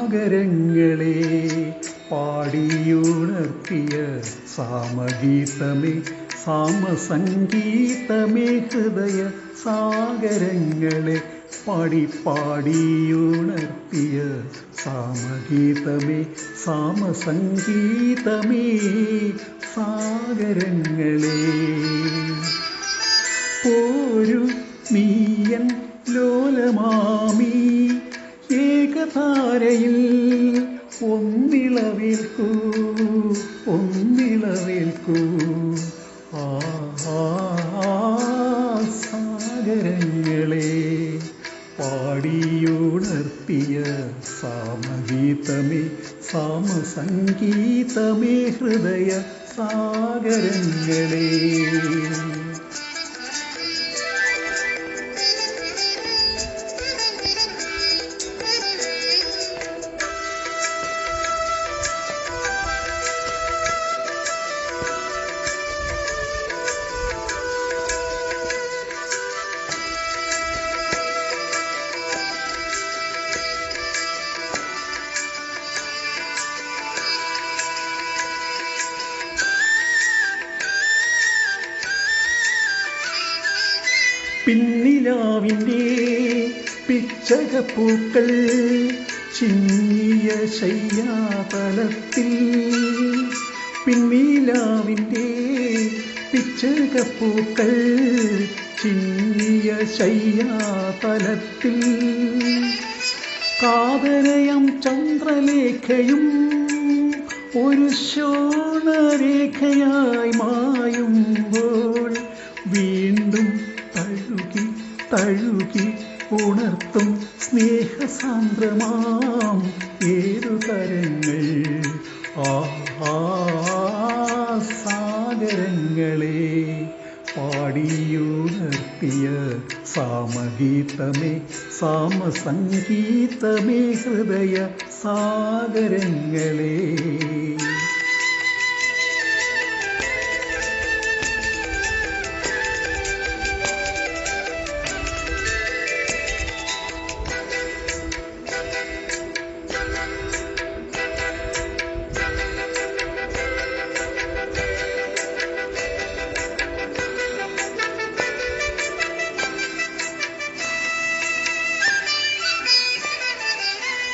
സാഗരങ്ങളെ പാടിയുണർത്തിയ സാമഗീതമേ സാമസംഗീതമേ ഹൃദയ സാഗരങ്ങളെ പാടി പാടിയുണർത്തിയ സാമഗീതമേ സാമസംഗീതമേ സാഗരങ്ങളെ. പോരു നീയൻ ലോലമാമി ഏകധാരയിൽ ഒന്നിളവിൽക്കൂ ഒന്നിളവിൽക്കൂ. ആ, സാഗരങ്ങളെ പാടിയുണർത്തിയ സാമഗീതമേ സാമസംഗീതമേ ഹൃദയ സാഗരങ്ങളെ. പിന്നിലാവിന്റെ പിച്ചകപ്പൂക്കൾ ചിന്നിയ ശയ്യാതലത്തിൽ പിന്നിലാവിന്റെ പിച്ചകപ്പൂക്കൾ ചിന്നിയ ശയ്യാതലത്തിൽ കാതരയം ചന്ദ്രലേഖയും ഒരു ശോണരേഖയായി മായുമ്പോൾ വീണ്ടും തഴുകി ഉണർത്തും സ്നേഹസാന്ദ്രമാം ഏതു തരങ്ങൾ സാഗരങ്ങളെ പാടിയുണർത്തിയ സാമഗീതമേ സാമസംഗീതമേ ഹൃദയ സാഗരങ്ങളെ.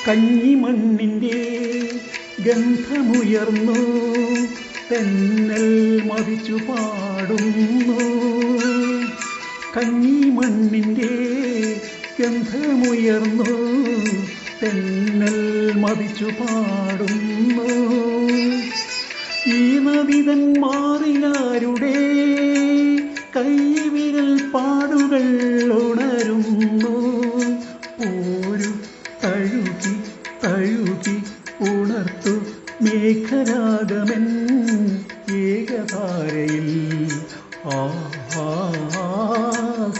കഞ്ഞിമണ്ണിന്റെ ഗന്ധമുയർന്നു തെന്നൽ മതിച്ചു പാടുന്നു. കഞ്ഞിമണ്ണിന്റെ ഗന്ധമുയർന്നു തെന്നൽ മതിച്ചു പാടുന്നു. ഈ നദിതൻ മാറിനാരുടെ കൈവിരൽ പാടുകൾ ഉണരുന്നു. പോരു മേഘരാഗമൻ ഏകധാരയിൽ ആ,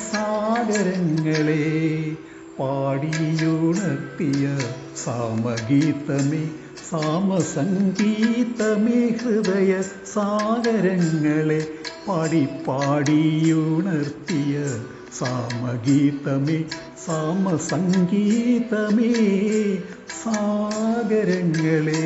സാഗരങ്ങളെ പാടിയുണർത്തിയ സാമഗീതമേ സാമസംഗീതമേ ഹൃദയ സാഗരങ്ങളെ പാടി പാടിയുണർത്തിയ സാമഗീതമേ സാമസംഗീതമേ സാഗരങ്ങളെ.